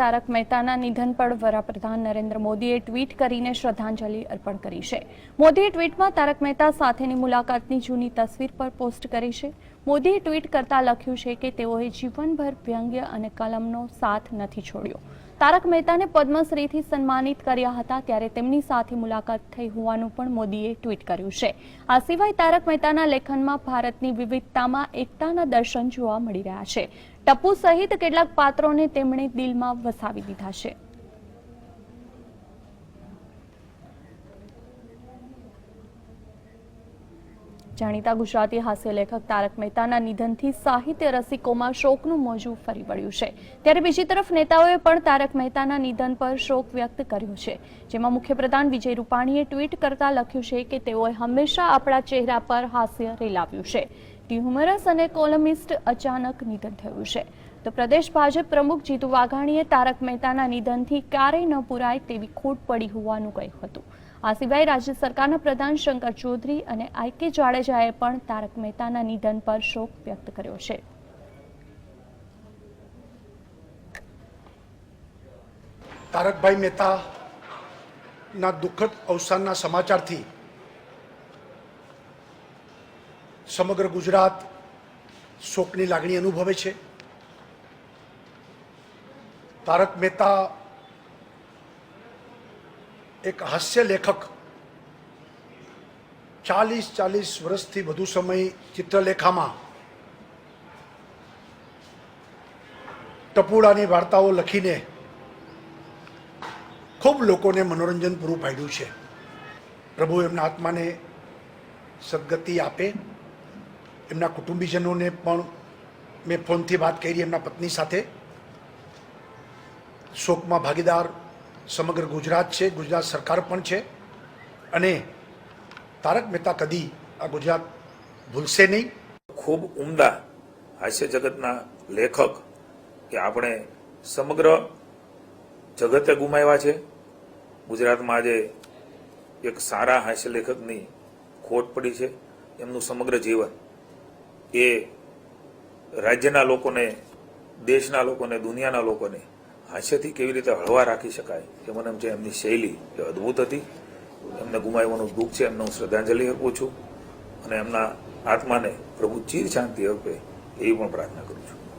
તારક મહેતાના નિધન પર વડાપ્રધાન નરેન્દ્ર મોદીએ ટ્વીટ કરીને શ્રદ્ધાંજલિ અર્પણ કરી છે. મોદીએ ટ્વીટમાં તારક મહેતા સાથેની મુલાકાતની જૂની તસવીર પર પોસ્ટ કરી છે. મોદીએ ટ્વીટ કરતા લખ્યું છે કે તેઓએ જીવનભર વ્યંગ્ય અને કલમનો સાથ નથી છોડ્યો. તારક મહેતાને પદ્મશ્રીથી સન્માનિત કર્યા હતા ત્યારે તેમની સાથે મુલાકાત થઈ હોવાનું પણ મોદીએ ટ્વીટ કર્યું છે. આ સિવાય તારક મહેતાના લેખનમાં ભારતની વિવિધતામાં એકતાના દર્શન જોવા મળી રહ્યા છે. ટપ્પુ સહિત કેટલાક પાત્રોને તેમણે દિલમાં વસાવી દીધા છે. જાણીતા ગુજરાતી હાસ્ય લેખક તારક મહેતાના નિધનથી સાહિત્ય રસિકોમાં શોકનું મોજું ફરી વળ્યું છે. ત્યારે બીજી તરફ નેતાઓએ પણ તારક મહેતાના નિધન પર શોક વ્યક્ત કર્યો છે. જેમાં મુખ્યપ્રધાન વિજય રૂપાણીએ ટ્વીટ કરતા લખ્યું છે કે તેઓએ હંમેશા આપણા ચહેરા પર હાસ્ય રેલાવ્યું છે. ટ્યુમરસ અને કોલમિસ્ટ અચાનક નિધન થયું છે. તો પ્રદેશ ભાજપ પ્રમુખ જીતુ વાઘાણીએ તારક મહેતાના નિધનથી ક્યારેય ન પુરાય તેવી ખોટ પડી હોવાનું કહ્યું હતું. આ સિવાય રાજ્ય સરકારના પ્રધાન શંકર ચૌધરી અને આઈ જાડેજાએ પણ તારક મહેતાના નિધન પર શોક વ્યક્ત કર્યો છે. તારકભાઈ મહેતાના દુઃખદ અવસાનના સમાચારથી સમગ્ર ગુજરાત શોકની લાગણી અનુભવે છે. તારક મહેતા એક હાસ્ય લેખક ચાલીસ ચાલીસ વર્ષથી વધુ સમય ચિત્રલેખામાં ટપુડાની વાર્તાઓ લખીને ખૂબ લોકોને મનોરંજન પૂરું પાડ્યું છે. પ્રભુ એમના આત્માને સદગતિ આપે. એમના કુટુંબીજનોને પણ મેં ફોનથી વાત કરી એમના પત્ની સાથે. શોકમાં ભાગીદાર સમગ્ર ગુજરાત છે, ગુજરાત સરકાર પણ છે. અને તારક મહેતા કદી આ ગુજરાત ભૂલશે નહીં. ખૂબ ઉમદા હાસ્ય જગતના લેખક કે આપણે સમગ્ર જગતે ગુમાવ્યા છે. ગુજરાતમાં આજે એક સારા હાસ્ય લેખકની ખોટ પડી છે. એમનું સમગ્ર જીવન એ રાજ્યના લોકોને, દેશના લોકોને, દુનિયાના લોકોને હાસ્યથી કેવી રીતે હળવા રાખી શકાય એ મને એમ છે એમની શૈલી એ અદ્ભુત હતી. એમને ગુમાવવાનું દુઃખ છે, એમને હું શ્રદ્ધાંજલિ અર્પું છું અને એમના આત્માને પ્રભુ ચીર શાંતિ અર્પે એવી પણ પ્રાર્થના કરું છું.